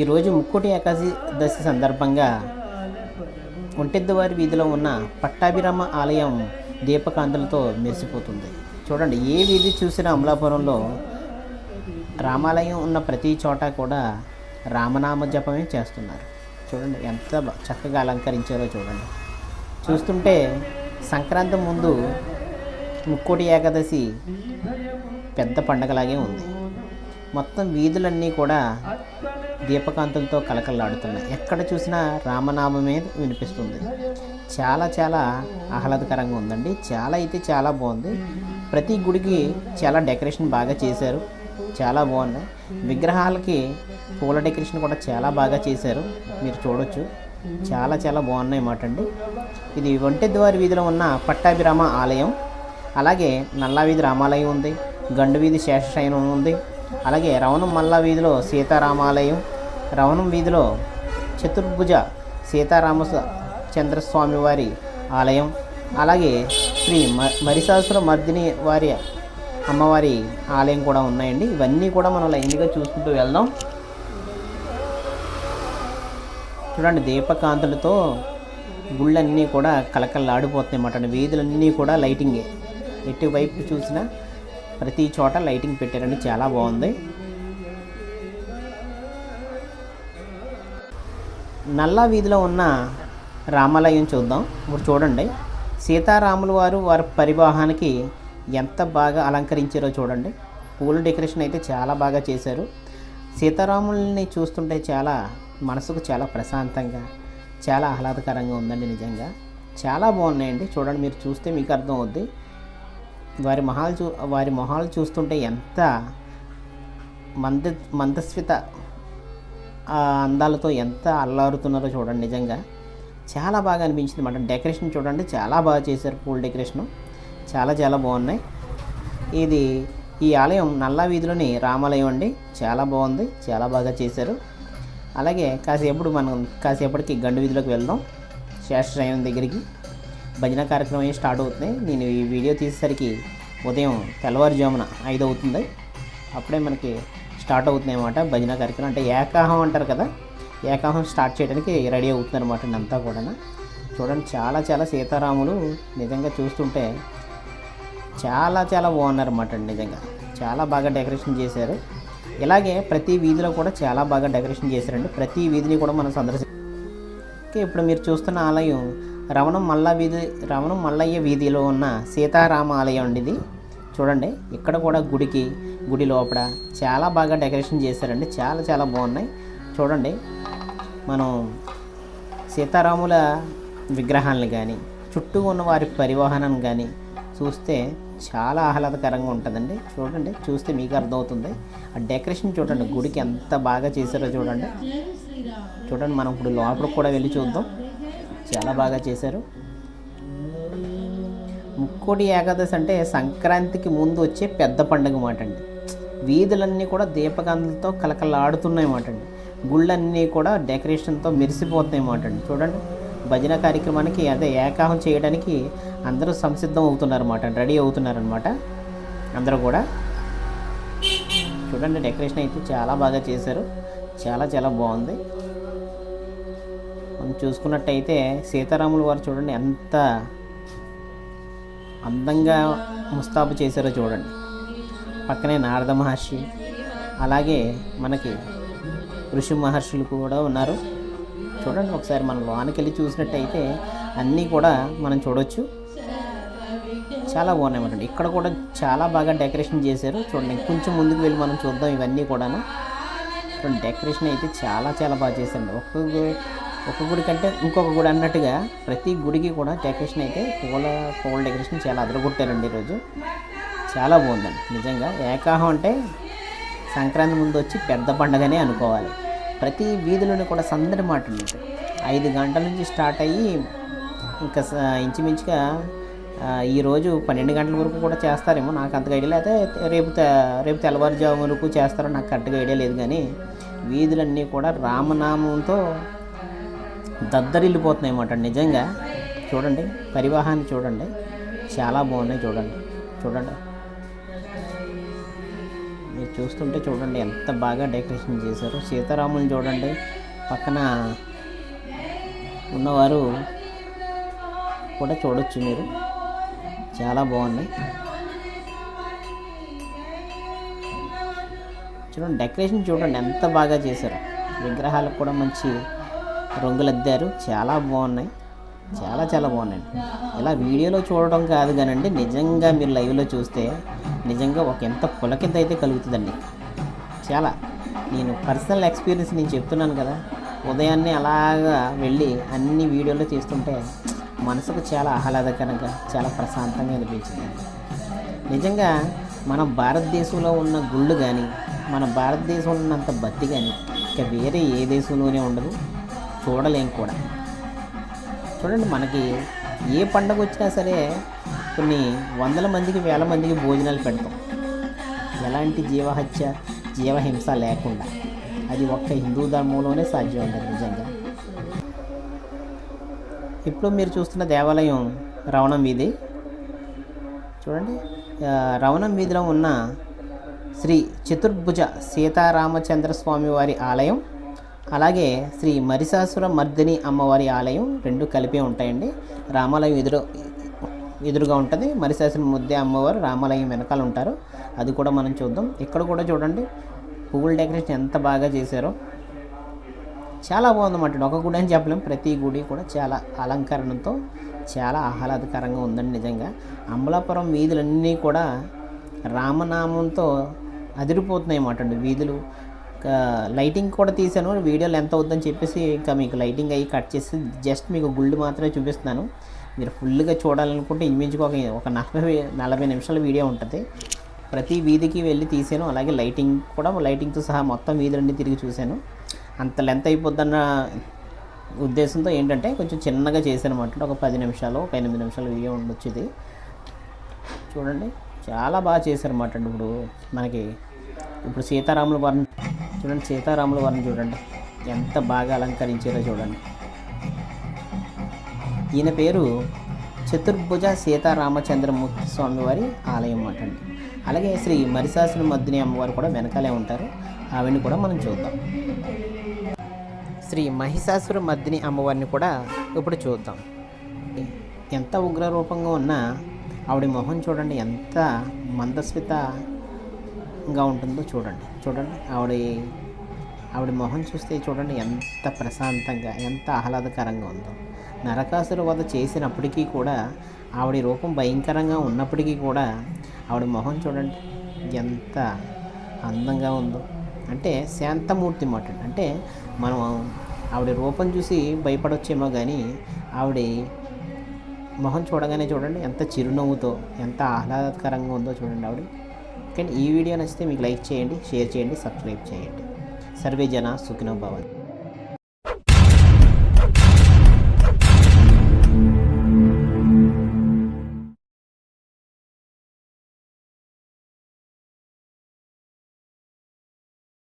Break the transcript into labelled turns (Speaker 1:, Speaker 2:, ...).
Speaker 1: ఈరోజు ముక్కోటి ఏకాదశి సందర్భంగా ఒంటిద్దవారి వీధిలో ఉన్న పట్టాభిరామ ఆలయం దీపకాంతులతో మెరిసిపోతుంది. చూడండి ఏ వీధి చూసినా అమలాపురంలో రామాలయం ఉన్న ప్రతి చోట కూడా రామనామ జపమే చేస్తున్నారు. చూడండి ఎంత చక్కగా అలంకరించారో చూడండి. చూస్తుంటే సంక్రాంతి ముందు ముక్కోటి ఏకాదశి పెద్ద పండగలాగే ఉంది. మొత్తం వీధులన్నీ కూడా దీపకాంతులతో కలకలాడుతున్నాయి ఎక్కడ చూసినా రామనామమే వినిపిస్తుంది. చాలా చాలా ఆహ్లాదకరంగా ఉందండి. చాలా అయితే చాలా బాగుంది. ప్రతి గుడికి చాలా డెకరేషన్ బాగా చేశారు. చాలా బాగున్నాయి విగ్రహాలకి పూల డెకరేషన్ కూడా చాలా బాగా చేశారు. మీరు చూడొచ్చు. చాలా చాలా బాగున్నాయి మాట అండి ఇది ఒంటెద్వారి వీధిలో ఉన్న పట్టాభిరామ ఆలయం. అలాగే నల్లా వీధి రామాలయం ఉంది. గండు వీధి శేషశయనం ఉంది. అలాగే రవణం మల్లా వీధిలో సీతారామాలయం. రవణం వీధిలో చతుర్భుజ సీతారామ స- చంద్రస్వామి వారి ఆలయం అలాగే శ్రీ మ మరిసాసుర మర్దిని వారి అమ్మవారి ఆలయం కూడా ఉన్నాయండి. ఇవన్నీ కూడా మనం లైన్గా చూసుకుంటూ వెళ్దాం. చూడండి దీపకాంతులతో గుళ్ళన్నీ కూడా కలకల్లాడిపోతున్నాయి అన్నమాట వీధులన్నీ కూడా లైటింగే. ఎటువైపు చూసినా ప్రతి చోట లైటింగ్ పెట్టారండి. చాలా బాగుంది. నల్లా వీధిలో ఉన్న రామాలయం చూద్దాం. ఇప్పుడు చూడండి. సీతారాములు వారు వారి పరివాహానికి ఎంత బాగా అలంకరించారో చూడండి. పూల డెకరేషన్ అయితే చాలా బాగా చేశారు. సీతారాముల్ని చూస్తుంటే చాలా మనసుకు చాలా ప్రశాంతంగా చాలా ఆహ్లాదకరంగా ఉందండి నిజంగా. చాలా బాగున్నాయండి. చూడండి మీరు చూస్తే మీకు అర్థం అవుద్ది వారి మొహాలు చూ వారి మొహాలు చూస్తుంటే ఎంత మంద మందస్విత ఆ అందాలతో ఎంత అల్లారుతున్నారో చూడండి నిజంగా. చాలా బాగా అనిపించింది మాట. డెకరేషన్ చూడండి చాలా బాగా చేశారు పూల్ డెకరేషను. చాలా చాలా బాగున్నాయి. ఇది ఈ ఆలయం నల్లా వీధిలోని రామాలయం అండి. చాలా బాగుంది చాలా బాగా చేశారు. అలాగే కాసేపుడు మనం కాసేపటికి గండు వీధిలోకి వెళ్దాం. శేషశయనం దగ్గరికి. భజన కార్యక్రమం స్టార్ట్ అవుతుంది. నేను ఈ వీడియో తీసేసరికి ఉదయం తెల్లవారుజామున ఐదు అవుతుంది అప్పుడే మనకి స్టార్ట్ అవుతుందన్నమాట భజన కార్యక్రమం. అంటే ఏకాహం అంటారు కదా ఏకాహం స్టార్ట్ చేయడానికి రెడీ అవుతుంది అనమాట అంతా కూడా చూడండి చాలా చాలా సీతారాములు నిజంగా చూస్తుంటే చాలా చాలా బాగున్నారన్నమాట నిజంగా. చాలా బాగా డెకరేషన్ చేశారు. ఇలాగే ప్రతి వీధిలో కూడా చాలా బాగా డెకరేషన్ చేశారండి. ప్రతి వీధిని కూడా మనం సందర్శి ఇప్పుడు మీరు చూస్తున్న ఆలయం రవణం మల్ల వీధి రవణం మల్లయ్య వీధిలో ఉన్న సీతారామ ఆలయం అండి ఇది. చూడండి ఇక్కడ కూడా గుడికి గుడి లోపల చాలా బాగా డెకరేషన్ చేశారండి. చాలా చాలా బాగున్నాయి. చూడండి మనం సీతారాముల విగ్రహాలను కానీ చుట్టూ ఉన్న వారి పరివాహనం కానీ చూస్తే చాలా ఆహ్లాదకరంగా ఉంటుందండి. చూడండి చూస్తే మీకు అర్థమవుతుంది. ఆ డెకరేషన్ చూడండి గుడికి ఎంత బాగా చేశారో చూడండి. చూడండి మనం ఇప్పుడు లోపలికి కూడా వెళ్ళి చూద్దాం. చాలా బాగా చేశారు. ముక్కోటి ఏకాదశి అంటే సంక్రాంతికి ముందు వచ్చే పెద్ద పండుగ మాట అండి. వీధులన్నీ కూడా దీపగంధలతో కలకలాడుతున్నాయి మాట అండి. గుళ్ళన్నీ కూడా డెకరేషన్తో మెరిసిపోతున్నాయి మాట అండి. చూడండి భజన కార్యక్రమానికి అదే ఏకాహం చేయడానికి అందరూ సంసిద్ధం అవుతున్నారన్నమాట రెడీ అవుతున్నారనమాట అందరూ కూడా. చూడండి డెకరేషన్ అయితే చాలా బాగా చేశారు. చాలా చాలా బాగుంది. మనం చూసుకున్నట్టయితే సీతారాముల వారు చూడండి ఎంత అందంగా ముస్తాబు చేశారో చూడండి. పక్కనే నారద మహర్షి అలాగే మనకి ఋషి మహర్షులు కూడా ఉన్నారు. చూడండి ఒకసారి మనం లోనికి వెళ్ళి చూసినట్టయితే అన్నీ కూడా మనం చూడొచ్చు. చాలా బాగున్నాయి ఇక్కడ కూడా చాలా బాగా డెకరేషన్ చేశారు. చూడండి కొంచెం ముందుకు వెళ్ళి మనం చూద్దాం ఇవన్నీ కూడాను. చూడండి డెకరేషన్ అయితే చాలా చాలా బాగా చేశారు. ఒక్క ఒక గుడి కంటే ఇంకొక గుడి అన్నట్టుగా ప్రతి గుడికి కూడా డెకరేషన్ అయితే పూల పూల డెకరేషన్ చాలా అదరగొట్టారండి ఈరోజు. చాలా బాగుందండి. నిజంగా ఏకాహం అంటే సంక్రాంతి ముందు వచ్చి పెద్ద పండగనే అనుకోవాలి. ప్రతి వీధిలోని కూడా సందడి మాట ఉంది ఐదు గంటల నుంచి స్టార్ట్ అయ్యి ఇంకా ఇంచుమించుగా ఈరోజు పన్నెండు గంటల వరకు కూడా చేస్తారేమో. నాకు అంతగా ఐడియా లేదా. రేపు రేపు తెల్లవారుజాము వరకు చేస్తారో నాకు కరెక్ట్గా ఐడియా లేదు కానీ వీధులన్నీ కూడా రామనామంతో దద్దరిల్లిపోతున్నాయి అన్నమాట నిజంగా చూడండి పరివాహాన్ని చూడండి. చాలా బాగున్నాయి చూడండి. చూడండి. మీరు చూస్తుంటే చూడండి ఎంత బాగా డెకరేషన్ చేశారు. సీతారాములు చూడండి. పక్కన ఉన్నవారు కూడా చూడొచ్చు మీరు. చాలా బాగున్నాయి. చూడండి డెకరేషన్ చూడండి ఎంత బాగా చేశారు. విగ్రహాలకు కూడా మంచి రంగులు అద్దారు చాలా బాగున్నాయి. చాలా చాలా బాగున్నాయి ఇలా వీడియోలో చూడడం కాదు కానండి నిజంగా మీరు లైవ్లో చూస్తే నిజంగా ఒక ఎంత పులకింత అయితే కలుగుతుందండి. చాలా. నేను పర్సనల్ ఎక్స్పీరియన్స్ నేను చెప్తున్నాను కదా ఉదయాన్నే అలాగా వెళ్ళి అన్ని వీడియోలు తీస్తుంటే మనసుకు చాలా ఆహ్లాదకరంగా చాలా ప్రశాంతంగా అనిపించింది. నిజంగా మన భారతదేశంలో ఉన్న గుళ్ళు కానీ మన భారతదేశంలో ఉన్నంత భక్తి కానీ ఇంకా వేరే ఏ దేశంలోనే ఉండదు. చూడలేం కూడా. చూడండి మనకి ఏ పండగ వచ్చినా సరే కొన్ని వందల మందికి వేల మందికి భోజనాలు పెడతాం. ఎలాంటి జీవహత్య జీవహింస లేకుండా. అది ఒక్క హిందూ ధర్మంలోనే సాధ్యం ఉండదు నిజంగా. ఇప్పుడు మీరు చూస్తున్న దేవాలయం రవణం వీధి. చూడండి రవణం వీధిలో ఉన్న శ్రీ చతుర్భుజ సీతారామచంద్ర స్వామి వారి ఆలయం. అలాగే శ్రీ మరిసాసుర మర్దిని అమ్మవారి ఆలయం రెండు కలిపే ఉంటాయండి. రామాలయం ఎదురు ఎదురుగా ఉంటుంది. మరిసాసుర ముద్దే అమ్మవారు రామాలయం వెనకాల ఉంటారు. అది కూడా మనం చూద్దాం. ఇక్కడ కూడా చూడండి. పువ్వుల డెకరేషన్ ఎంత బాగా చేశారో. చాలా బాగుందన్నమాట. ఒక గుడి అని చెప్పలేం. ప్రతి గుడి కూడా చాలా అలంకరణతో చాలా ఆహ్లాదకరంగా ఉందండి నిజంగా. అమలాపురం వీధులన్నీ కూడా రామనామంతో అదిరిపోతున్నాయి అన్నమాట అండి. వీధులు లైటింగ్ కూడా తీసాను వీడియోలు ఎంత అవుద్దని చెప్పేసి ఇంకా మీకు లైటింగ్ అయ్యి కట్ చేసి జస్ట్ మీకు గుళ్ళు మాత్రమే చూపిస్తున్నాను. మీరు ఫుల్గా చూడాలనుకుంటే ఇంచుమించుకు ఒక ఒక నలభై నలభై నిమిషాల వీడియో ఉంటుంది. ప్రతి వీధికి వెళ్ళి తీసాను. అలాగే లైటింగ్ కూడా లైటింగ్తో సహా మొత్తం వీధులన్నీ తిరిగి చూశాను. అంత లెంత్ అయిపోద్దన్న ఉద్దేశంతో ఏంటంటే కొంచెం చిన్నగా చేశాను అన్నమాట. ఒక పది నిమిషాలు ఒక ఎనిమిది నిమిషాల వీడియో ఉండొచ్చు ఇది. చూడండి. చాలా బాగా చేశారన్నమాట అండి ఇప్పుడు మనకి. ఇప్పుడు సీతారాముల వారిని చూడండి సీతారాముల వారిని చూడండి. ఎంత బాగా అలంకరించారో చూడండి. ఈయన పేరు చతుర్భుజ సీతారామచంద్రమూర్తి స్వామివారి ఆలయం అంటండి. అలాగే శ్రీ మరిసాసుల మద్దిని అమ్మవారు కూడా వెనకాలే ఉంటారు. ఆవిడని కూడా మనం చూద్దాం. శ్రీ మహిషాసుర మద్దిని అమ్మవారిని కూడా ఇప్పుడు చూద్దాం. ఎంత ఉగ్రరూపంగా ఉన్నా ఆవిడ మొహం చూడండి ఎంత మందస్విత గా ఉంటుందో చూడండి. చూడండి ఆవిడ ఆవిడ మొహం చూస్తే చూడండి ఎంత ప్రశాంతంగా ఎంత ఆహ్లాదకరంగా ఉందో. నరకాసుర వధ చేసినప్పటికీ కూడా ఆవిడ రూపం భయంకరంగా ఉన్నప్పటికీ కూడా ఆవిడ మొహం చూడండి ఎంత అందంగా ఉందో. అంటే శాంతమూర్తి మాట. అంటే మనం ఆవిడ రూపం చూసి భయపడొచ్చేమో కానీ ఆవిడ మొహం చూడగానే చూడండి ఎంత చిరునవ్వుతో ఎంత ఆహ్లాదకరంగా ఉందో చూడండి ఆవిడ. కానీ ఈ వీడియో నచ్చితే మీకు లైక్ చేయండి షేర్ చేయండి సబ్స్క్రైబ్ చేయండి. సర్వే జన సుఖినో భవన్